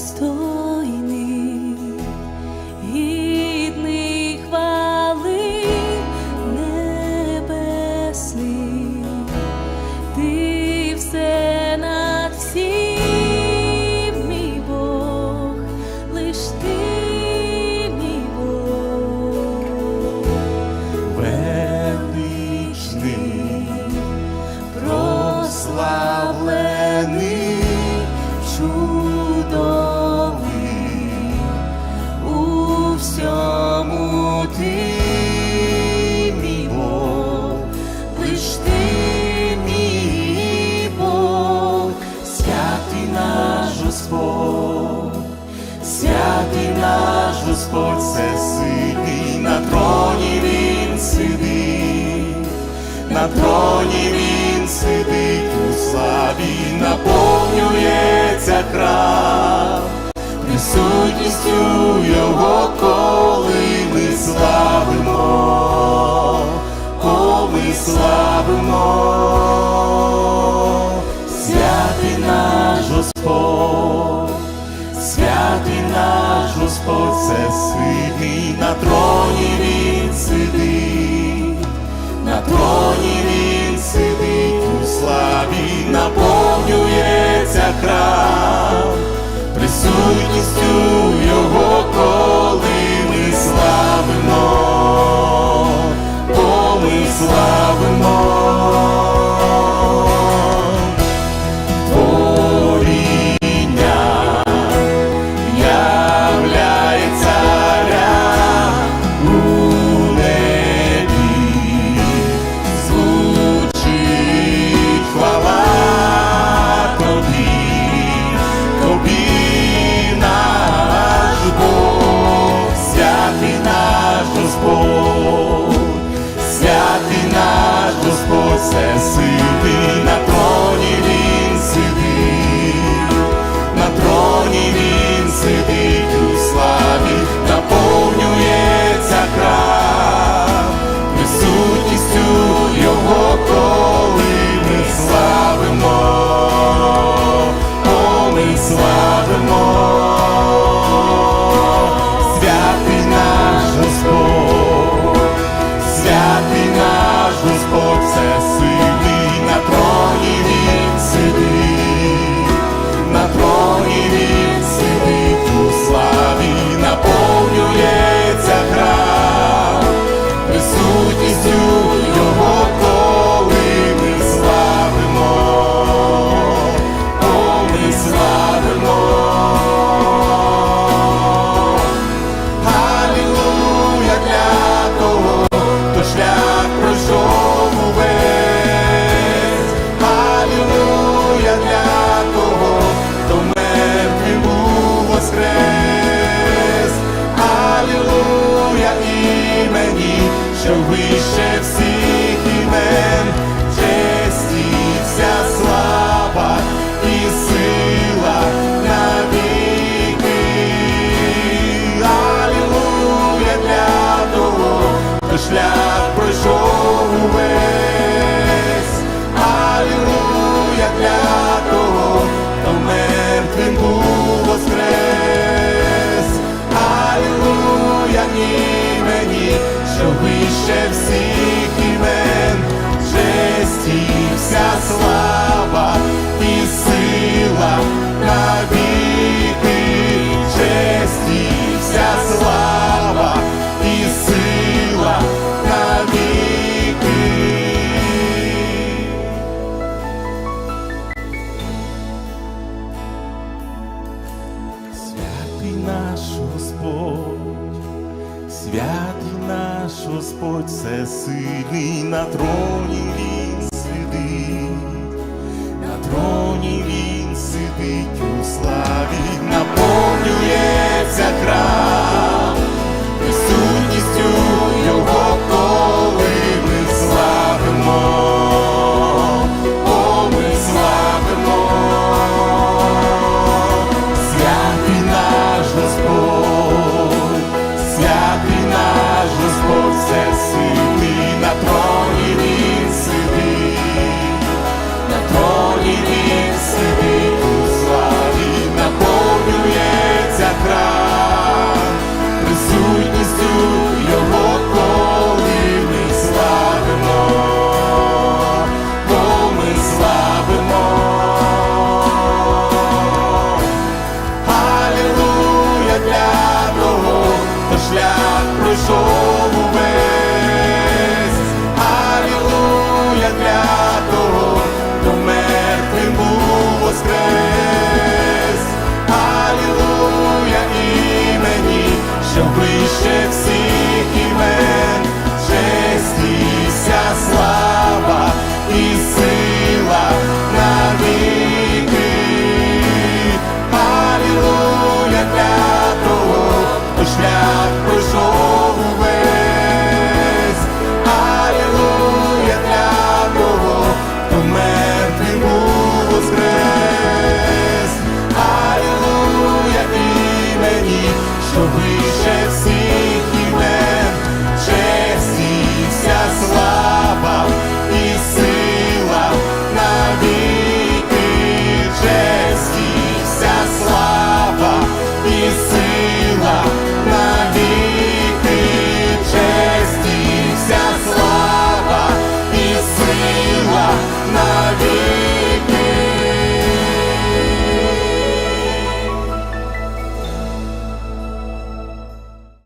estou. ти, мій ти, мій святий наш Господь, святий наш Господь, всесильний, на троні він сидить, на троні він сидить у славі, наповнюється край, присутністю його. славимо, святий наш Господь, святий наш Господь, це сидний, на троні він сидить, на троні він сидить у славі, наповнюється храм, присутністю. possessive. we shall. наш Господь, святий наш Господь, всесильний на троні він сидить.